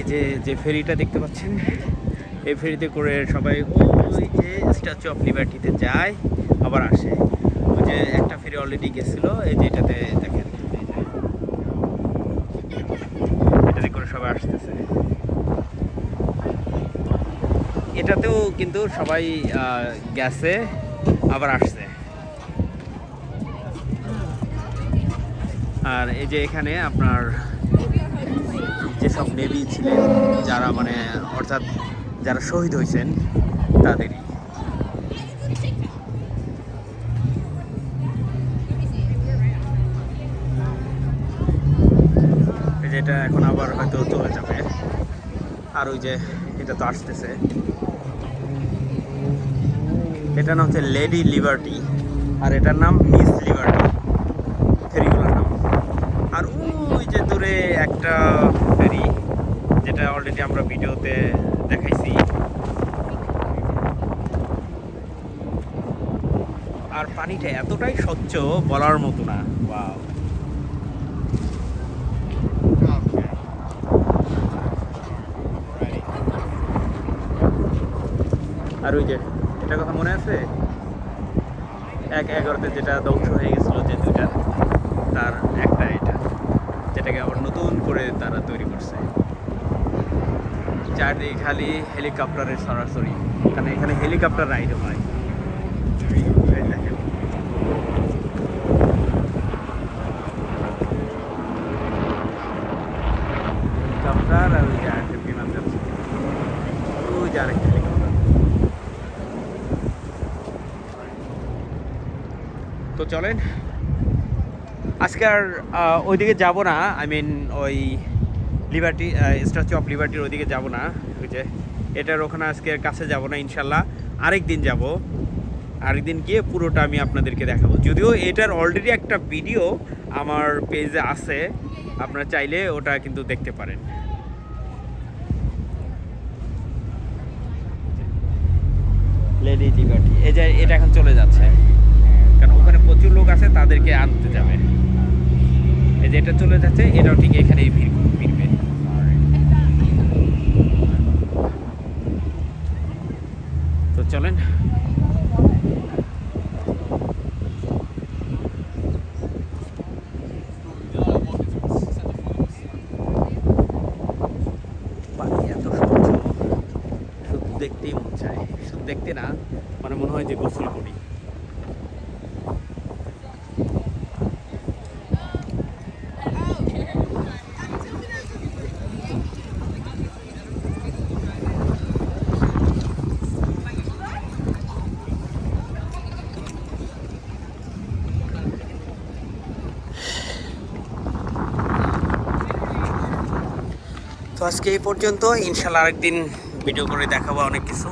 এই যে যে ফেরিটা দেখতে পাচ্ছেন, এই ফেরিতে করে সবাই ওই যে স্ট্যাচু অফ লিবার্টিতে যায়, আবার আসে। ওই যে একটা ফেরি অলরেডি গেছিল, এই যে এটাতে দেখেন। এটাতে করে সবাই আসতেছে। এটাতেও কিন্তু সবাই গেছে, আবার আসছে। আর এই যে এখানে আপনার যেসব নেভি ছিলেন, যারা মানে অর্থাৎ যারা শহীদ হয়েছেন, তাদেরই। এই যে এটা এখন আবার হয়তো চলে যাবে। আর ওই যে, এটা তো আসতেছে। এটার নাম হচ্ছে লেডি লিবার্টি, আর এটার নাম মিস লিবার্টি। ফেরিগুলোর নাম। আর ওই যে দূরে একটা যেটা অলরেডি আমরা ভিডিওতে দেখাইছি। আর পানিটা এতটাই স্বচ্ছ বলার মতো না। আর ওই যে, এটা কথা মনে আছে? এক এগারোতে যেটা ধ্বংস হয়ে গেছিল যে দুইটা, তার একটা এটা, যেটাকে আবার নতুন করে তারা তৈরি করছে। চারদিকে খালি হেলিকপ্টারের সরাসরি। কারণ এখানে হেলিকপ্টার রাইড হয়। হেলিকপ্টার তো চলেন। আজকে আর ওইদিকে যাব না। আই মিন ওই লিবার্টি স্ট্যাচু অফ লিবার্টির ওদিকে যাব না। ওই যে, এটার ওখানে আজকে কাছে যাব না, ইনশাল্লাহ। আরেক দিন যাব। আরেকদিন গিয়ে পুরোটা আমি আপনাদেরকে দেখাবো। যদিও এটার অলরেডি একটা ভিডিও আমার পেজে আছে। আপনারা চাইলে ওটা কিন্তু দেখতে পারেন। লেডি লিবার্টি এই যে এটা এখন চলে যাচ্ছে। কারণ ওখানে প্রচুর লোক আছে, তাদেরকে আনতে যাবে। এই যে এটা চলে যাচ্ছে, এটাও ঠিক এখানেই ভিড় ফিরবে তো চলেন পানি এত স্বচ্ছ শুধু দেখতেই মন চায়। শুধু দেখতে না মানে মনে হয় যে গোসল করি। তো আজকে এই পর্যন্ত, ইনশাল্লাহ আরেকদিন ভিডিও করে দেখাবো অনেক কিছু।